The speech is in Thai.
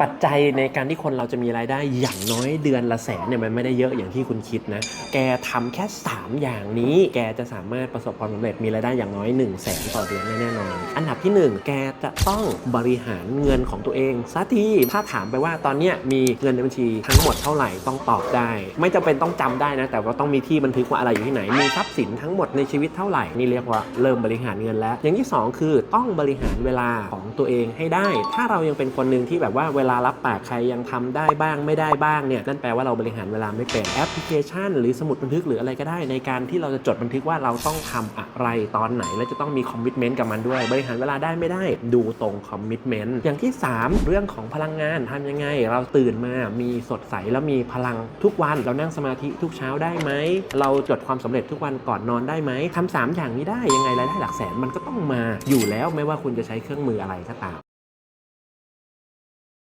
ปัจจัยในการที่คนเราจะมีรายได้อย่างน้อยเดือนละแสนเนี่ยมันไม่ได้เยอะอย่างที่คุณคิดนะ แกทำแค่ 3 อย่างนี้ แกจะสามารถประสบความสำเร็จมีรายได้อย่างน้อย 1 0 0 0 0แสนต่อเดือนแน่นอน อันดับที่ 1 แกจะต้องบริหารเงินของตัวเองสักทีถ้าถามไปว่าตอนเนี้ยมีเงินในบัญชีทั้งหมดเท่าไหร่ต้องตอบได้ ไม่จำเป็นต้องจำได้นะ แต่ว่าต้องมีที่บันทึกว่าอะไรอยู่ที่ไหนมีทรัพย์สินทั้งหมดในชีวิตเท่าไหร่นี่เรียกว่าเริ่มบริหารเงินแล้ว อย่างที่สองคือต้องบริหารเวลาของตัวเองให้ได้ ถ้าเรายังเป็นคนหนึ่งที่แบบว่าเวลาลารับปากใครยังทำได้บ้างไม่ได้บ้างเนี่ยนั่นแปลว่าเราบริหารเวลาไม่เป็นแอปพลิเคชัน หรือสมุดบันทึกหรืออะไรก็ได้ ในการที่เราจะจดบันทึกว่าเราต้องทำอะไรตอนไหน และจะต้องมีคอมมิชเมนต์กับมันด้วย บริหารเวลาได้ไม่ได้ดูตรงคอมมิชเมนต์อย่างที่ 3 เรื่องของพลังงานทำยังไง เราตื่นมามีสดใสแล้วมีพลังทุกวัน เรานั่งสมาธิทุกเช้าได้ไหมเราจดความสำเร็จทุกวันก่อนนอนได้ไหมทำสามอย่างนี้ได้ยังไงรายได้หลักแสนมันก็ต้องมาอยู่แล้วไม่ว่าคุณจะใช้เครื่องมืออะไรก็ตาม